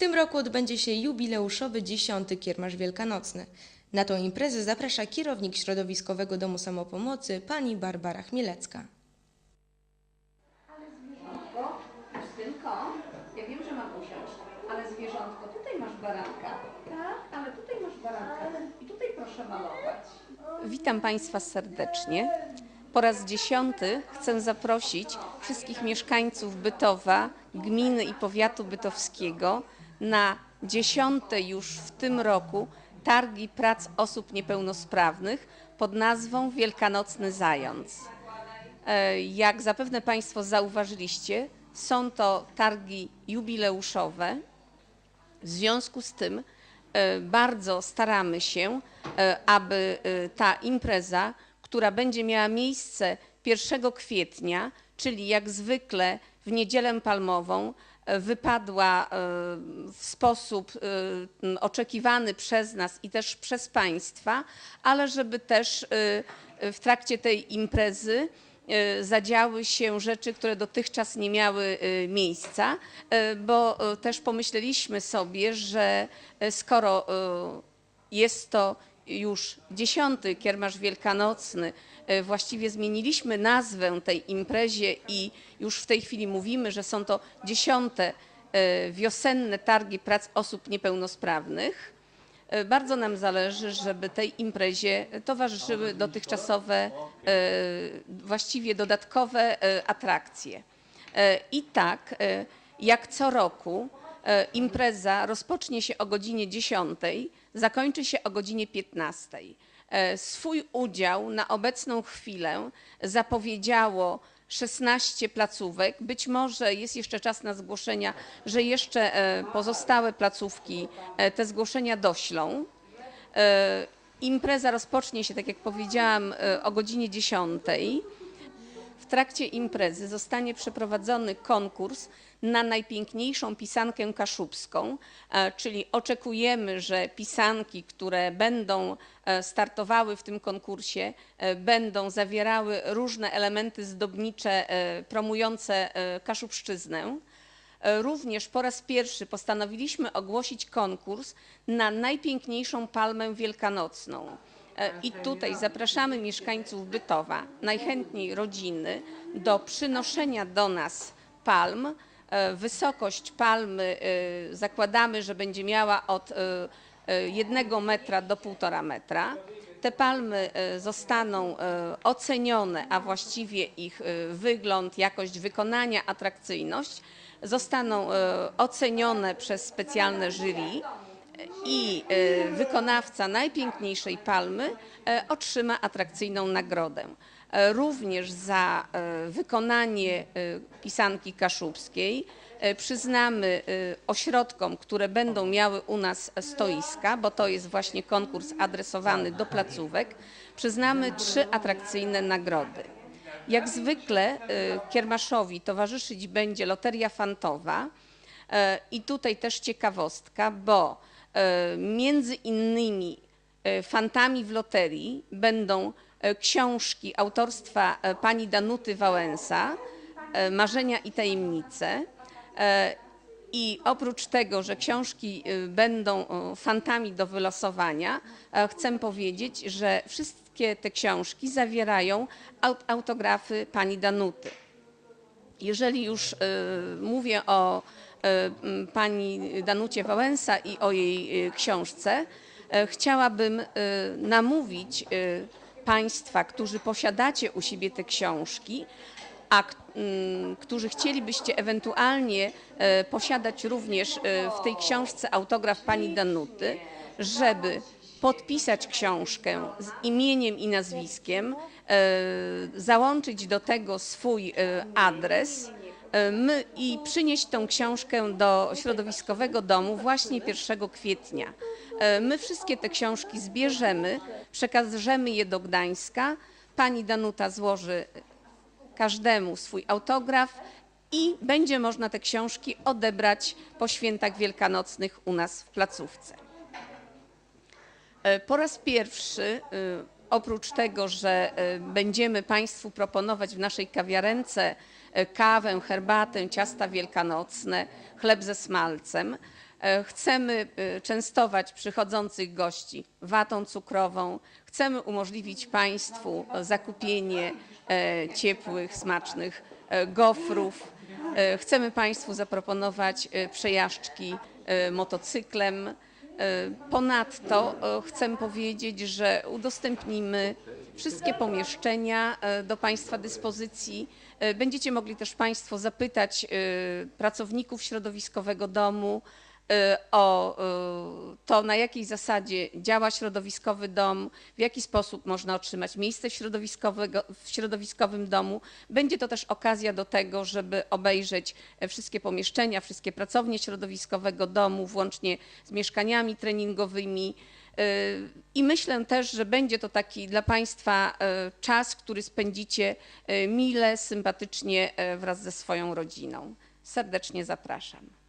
tym roku odbędzie się jubileuszowy 10. Kiermasz Wielkanocny. Na tą imprezę zaprasza kierownik Środowiskowego Domu Samopomocy pani Barbara Chmielecka. Zwierzątko, Justynko, ja wiem, że mam usiąść, ale zwierzątko, tutaj masz baranka, tak, ale tutaj masz baranka i tutaj proszę malować. Witam Państwa serdecznie. Po raz dziesiąty chcę zaprosić wszystkich mieszkańców Bytowa, gminy i powiatu bytowskiego na dziesiąte już w tym roku targi prac osób niepełnosprawnych pod nazwą Wielkanocny Zając. E, Jak zapewne Państwo zauważyliście, są to targi jubileuszowe. W związku z tym e, bardzo staramy się, e, aby ta impreza, która będzie miała miejsce 1 kwietnia, czyli jak zwykle w niedzielę palmową, wypadła e, w sposób e, oczekiwany przez nas i też przez Państwa, ale żeby też e, w trakcie tej imprezy zadziały się rzeczy, które dotychczas nie miały miejsca, bo też pomyśleliśmy sobie, że skoro jest to już dziesiąty kiermasz wielkanocny, właściwie zmieniliśmy nazwę tej imprezie i już w tej chwili mówimy, że są to dziesiąte e, wiosenne targi prac osób niepełnosprawnych. E, Bardzo nam zależy, żeby tej imprezie towarzyszyły dotychczasowe, e, właściwie dodatkowe e, atrakcje. E, I tak, e, jak co roku, e, impreza rozpocznie się o godzinie 10, zakończy się o godzinie 15. E, Swój udział na obecną chwilę zapowiedziało 16 placówek. Być może jest jeszcze czas na zgłoszenia, że jeszcze e, pozostałe placówki e, te zgłoszenia doślą. Impreza rozpocznie się, tak jak powiedziałam, o godzinie 10. W trakcie imprezy zostanie przeprowadzony konkurs na najpiękniejszą pisankę kaszubską, e, czyli oczekujemy, że pisanki, które będą e, startowały w tym konkursie, e, będą zawierały różne elementy zdobnicze promujące kaszubszczyznę. Również po raz pierwszy postanowiliśmy ogłosić konkurs na najpiękniejszą palmę wielkanocną. I tutaj zapraszamy mieszkańców Bytowa, najchętniej rodziny, do przynoszenia do nas palm. E, Wysokość palmy e, zakładamy, że będzie miała od e, e, jednego metra do półtora metra. Te palmy zostaną ocenione, a właściwie ich wygląd, jakość wykonania, atrakcyjność zostaną ocenione przez specjalne jury i e, wykonawca najpiękniejszej palmy e, otrzyma atrakcyjną nagrodę. E, Również za wykonanie pisanki kaszubskiej przyznamy ośrodkom, które będą miały u nas stoiska, bo to jest właśnie konkurs adresowany do placówek, przyznamy trzy atrakcyjne nagrody. Jak zwykle Kiermaszowi towarzyszyć będzie Loteria Fantowa i tutaj też ciekawostka, bo między innymi e, fantami w loterii będą e, książki autorstwa e, pani Danuty Wałęsa, e, Marzenia i tajemnice. E, I oprócz tego, że książki będą fantami do wylosowania, e, chcę powiedzieć, że wszystkie te książki zawierają aut- autografy pani Danuty. Jeżeli już mówię o pani Danucie Wałęsa i o jej y, książce, y, chciałabym y, namówić y, Państwa, którzy posiadacie u siebie te książki, a k- m, którzy chcielibyście ewentualnie e, posiadać również e, w tej książce autograf pani Danuty, żeby podpisać książkę z imieniem i nazwiskiem, e, załączyć do tego swój e, adres e, i przynieść tą książkę do środowiskowego domu właśnie 1 kwietnia. E, My wszystkie te książki zbierzemy, przekażemy je do Gdańska. Pani Danuta złoży każdemu swój autograf i będzie można te książki odebrać po świętach wielkanocnych u nas w placówce. E, Po raz pierwszy, oprócz tego, że będziemy Państwu proponować w naszej kawiarence kawę, herbatę, ciasta wielkanocne, chleb ze smalcem, E, Chcemy e, częstować przychodzących gości watą cukrową. Chcemy umożliwić Państwu e, zakupienie e, ciepłych, smacznych e, gofrów. E, Chcemy Państwu zaproponować e, przejażdżki e, motocyklem. E, Ponadto e, chcę powiedzieć, że udostępnimy wszystkie pomieszczenia e, do Państwa dyspozycji. E, Będziecie mogli też Państwo zapytać e, pracowników środowiskowego domu o to, na jakiej zasadzie działa środowiskowy dom, w jaki sposób można otrzymać miejsce środowiskowego, w środowiskowym domu. Będzie to też okazja do tego, żeby obejrzeć wszystkie pomieszczenia, wszystkie pracownie środowiskowego domu, włącznie z mieszkaniami treningowymi. E, I myślę też, że będzie to taki dla Państwa e, czas, który spędzicie e, mile, sympatycznie wraz ze swoją rodziną. Serdecznie zapraszam.